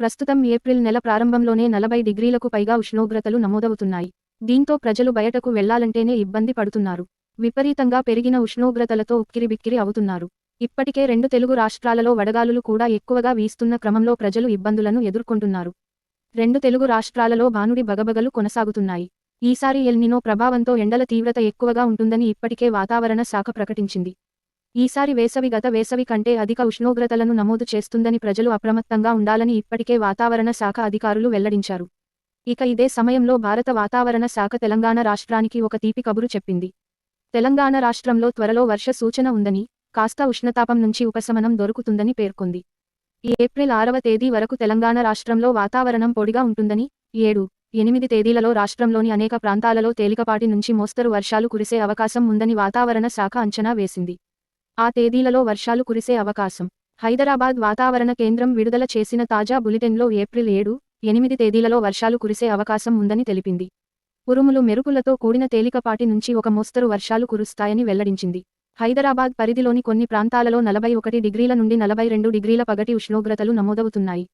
ప్రస్తుతం ఏప్రిల్ నెల ప్రారంభంలోనే నలభై డిగ్రీలకు పైగా ఉష్ణోగ్రతలు నమోదవుతున్నాయి. దీంతో ప్రజలు బయటకు వెళ్ళాలంటేనే ఇబ్బంది పడుతున్నారు. విపరీతంగా పెరిగిన ఉష్ణోగ్రతలతో ఉక్కిరిబిక్కిరి అవుతున్నారు. ఇప్పటికే రెండు తెలుగు రాష్ట్రాలలో వడగాలులు కూడా ఎక్కువగా వీస్తున్న క్రమంలో ప్రజలు ఇబ్బందులను ఎదుర్కొంటున్నారు. రెండు తెలుగు రాష్ట్రాలలో భానుడి బగబగలు కొనసాగుతున్నాయి. ఈసారి ఎల్నినో ప్రభావంతో ఎండల తీవ్రత ఎక్కువగా ఉంటుందని ఇప్పటికే వాతావరణ శాఖ ప్రకటించింది. ఈసారి వేసవి గత వేసవి కంటే అధిక ఉష్ణోగ్రతలను నమోదు చేస్తుందని ప్రజలు అప్రమత్తంగా ఉండాలని ఇప్పటికే వాతావరణ శాఖ అధికారులు వెల్లడించారు. ఇక ఇదే సమయంలో భారత వాతావరణ శాఖ తెలంగాణ రాష్ట్రానికి ఒక తీపి కబురు చెప్పింది. తెలంగాణ రాష్ట్రంలో త్వరలో వర్ష సూచన ఉందని కాస్త ఉష్ణతాపం నుంచి ఉపశమనం దొరుకుతుందని పేర్కొంది. ఈ ఏప్రిల్ ఆరవ తేదీ వరకు తెలంగాణ రాష్ట్రంలో వాతావరణం పొడిగా ఉంటుందని ఏడు ఎనిమిది తేదీలలో రాష్ట్రంలోని అనేక ప్రాంతాలలో తేలికపాటి నుంచి మోస్తరు వర్షాలు కురిసే అవకాశం ఉందని వాతావరణ శాఖ అంచనా వేసింది. ఆ తేదీలలో వర్షాలు కురిసే అవకాశం. హైదరాబాద్ వాతావరణ కేంద్రం విడుదల చేసిన తాజా బులెటిన్లో ఏప్రిల్ ఏడు ఎనిమిది తేదీలలో వర్షాలు కురిసే అవకాశం ఉందని తెలిపింది. ఉరుములు మెరుపులతో కూడిన తేలికపాటి నుంచి ఒక మోస్తరు వర్షాలు కురుస్తాయని వెల్లడించింది. హైదరాబాద్ పరిధిలోని కొన్ని ప్రాంతాలలో నలభై ఒకటి డిగ్రీల నుండి నలభై రెండు డిగ్రీల పగటి ఉష్ణోగ్రతలు నమోదవుతున్నాయి.